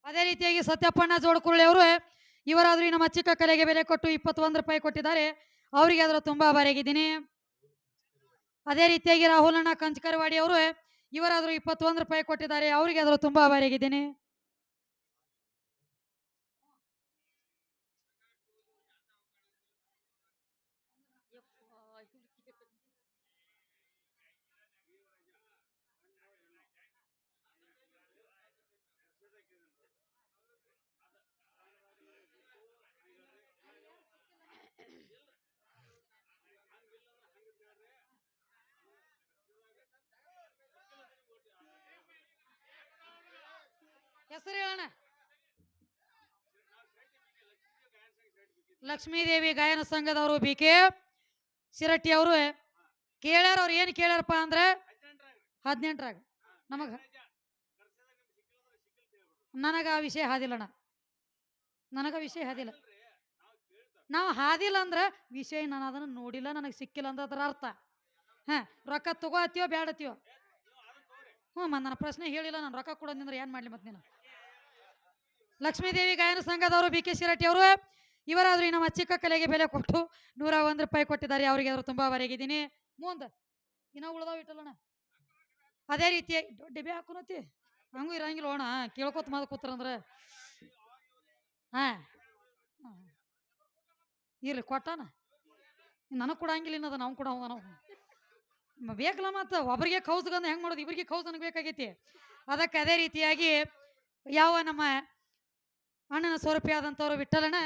ಅದೇ ರೀತಿಯಾಗಿ ಸತ್ಯಪ್ಪಣ್ಣ ಜೋಡಕುರುಳಿ ಅವರು, ಇವರಾದರೂ ನಮ್ಮ ಚಿಕ್ಕ ಕಲೆಗೆ ಬೆಲೆ ಕೊಟ್ಟು ಇಪ್ಪತ್ತೊಂದು ರೂಪಾಯಿ ಕೊಟ್ಟಿದ್ದಾರೆ. ಅವರಿಗೆ ಅದರ ಬಾರಿಯಾಗಿದ್ದೀನಿ ಅದೇ ರೀತಿಯಾಗಿ ರಾಹುಲ್ ಅಣ್ಣ ಕಂಚಕರವಾಡಿ ಅವರು ಇವರಾದರೂ ಇಪ್ಪತ್ತೊಂದು ರೂಪಾಯಿ ಕೊಟ್ಟಿದ್ದಾರೆ. ಅವರಿಗೆ ಅದರ ಬಾರಿಯಾಗಿದ್ದೀನಿ ಹೆಸರು ಹೇಳೋಣ ಲಕ್ಷ್ಮೀದೇವಿ ಗಾಯನ ಸಂಘದವರು ಬಿ ಕೆ ಶಿರಟ್ಟಿ ಅವರು. ಕೇಳ್ಯಾರ ಅವ್ರು ಏನು ಕೇಳ್ಯಾರಪ್ಪ ಅಂದ್ರೆ ಹದಿನೆಂಟರಾಗ. ನಮಗ ನನಗ ಆ ವಿಷಯ ಹಾದಿಲ್ಲಣ್ಣ. ನನಗ ವಿಷಯ ಹಾದಿಲ್ಲ. ನಾವು ಹಾದಿಲ್ಲ ಅಂದ್ರೆ ವಿಷಯ ನಾನು ಅದನ್ನು ನೋಡಿಲ್ಲ, ನನಗೆ ಸಿಕ್ಕಿಲ್ಲ ಅಂದ್ರೆ ಅದರ ಅರ್ಥ. ಹಾಂ, ರೊಕ್ಕ ತಗೋತೀವೋ ಬೇಡತ್ತೀವೋ ಹ್ಞೂ ಮ ನನ್ನ ಪ್ರಶ್ನೆ ಹೇಳಿಲ್ಲ, ನಾನು ರೊಕ್ಕ ಕೊಡೋದಿಂದ್ರೆ ಏನು ಮಾಡಲಿ ಮತ್ತೆ ನೀನು? ಲಕ್ಷ್ಮೀದೇವಿ ಗಾಯನ ಸಂಘದವರು ಬಿ ಕೆ ಶಿರಟ್ಟಿ ಅವರು. ಇವರಾದ್ರೂ ನಮ್ಮ ಚಿಕ್ಕ ಕಲೆಗೆ ಬೆಲೆ ಕೊಟ್ಟು ನೂರ ಒಂದು ರೂಪಾಯಿ ಕೊಟ್ಟಿದ್ದಾರೆ. ಅವರಿಗೆ ಅವರು ತುಂಬಾ ಬರೆಗಿದ್ದೀನಿ ಮುಂದೆ ಇನ್ನ ಉಳ್ದಾವ ಇಟ್ಟಲ್ಲಣ್ಣ. ಅದೇ ರೀತಿ ಡಿಬೆ ಹಾಕೋನತಿ ಹಂಗೂ ಇರಂಗಿಲ್ಲ ಅಣ್ಣ ಕೇಳ್ಕೊತ ಮಾದ ಕೂತ್ರಂದ್ರೆ ಹಾ. ಇರ್ಲಿ ಕೊಟ್ಟಾನ. ನನಗೆ ಕೊಡಂಗಿಲ್ಲ ಇನ್ನದ ನಾವು ಕೂಡ ನಾವು ಬೇಕಲ್ಲ ಮತ್ತು ಒಬ್ಬರಿಗೆ ಕೌಸ್ಗಂದು ಹೆಂಗೆ ಮಾಡೋದು? ಇವ್ರಿಗೆ ಕೌಸ್ ನನಗೆ ಬೇಕಾಗೈತಿ. ಅದಕ್ಕೆ ಅದೇ ರೀತಿಯಾಗಿ ಯಾವ ನಮ್ಮ ಅಣ್ಣನ ಸ್ವರೂಪಿಯಾದಂಥವರು ವಿಠಲನ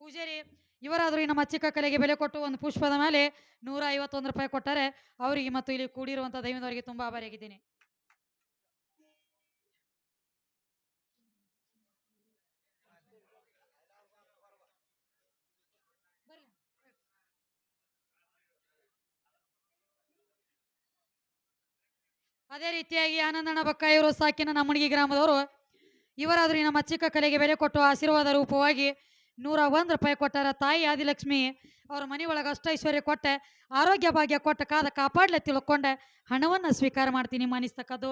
ಪೂಜಾರಿ. ಇವರಾದರೂ ನಮ್ಮ ಚಿಕ್ಕ ಕಲೆಗೆ ಬೆಲೆ ಕೊಟ್ಟು ಒಂದು ಪುಷ್ಪದ ಮೇಲೆ ನೂರ ಐವತ್ತೊಂದು ರೂಪಾಯಿ ಕೊಟ್ಟರೆ ಅವರಿಗೆ ಮತ್ತು ಇಲ್ಲಿ ಕೂಡಿರುವಂಥ ದೈವದವರಿಗೆ ತುಂಬ ಆಭಾರಿಯಾಗಿದ್ದೀನಿ ಅದೇ ರೀತಿಯಾಗಿ ಆನಂದಣ್ಣ ಬಕ್ಕ ಇವರು ಸಾಕಿನ ನಮ್ಮಣಿಗೆ ಗ್ರಾಮದವರು ಇವರಾದ್ರೂ ನಮ್ಮ ಚಿಕ್ಕ ಕಲೆಗೆ ಬೆಲೆ ಕೊಟ್ಟು ಆಶೀರ್ವಾದ ರೂಪವಾಗಿ ನೂರ ಒಂದು ರೂಪಾಯಿ ಕೊಟ್ಟಾರ ತಾಯಿ ಆದಿಲಕ್ಷ್ಮಿ ಅವ್ರ ಮನೆ ಒಳಗೆ ಅಷ್ಟೈಶ್ವರ್ಯ ಕೊಟ್ಟೆ, ಆರೋಗ್ಯ ಭಾಗ್ಯ ಕೊಟ್ಟ ಕಾದ ಕಾಪಾಡ್ಲೆ ತಿಳ್ಕೊಂಡೆ, ಹಣವನ್ನು ಸ್ವೀಕಾರ ಮಾಡ್ತೀನಿ ಅನಿಸ್ತಕ್ಕದು.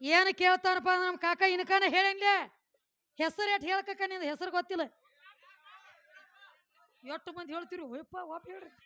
ಏನು ಕೇಳ್ತಾರಪ್ಪ ನಮ್ಮ ಕಾಕ ಇನ್ಕಾನ ಹೇಳಂಗ್ಲೆ ಹೆಸರು ಎಟ್ ಹೇಳ್ಕಕ್ಕ ನಿಂದ? ಹೆಸರು ಗೊತ್ತಿಲ್ಲ. ಎಷ್ಟು ಮಂದಿ ಹೇಳ್ತೀರಿ? ಹೋಯಪ್ಪ ಒಪ್ಪ ಹೇಳ್ರಿ.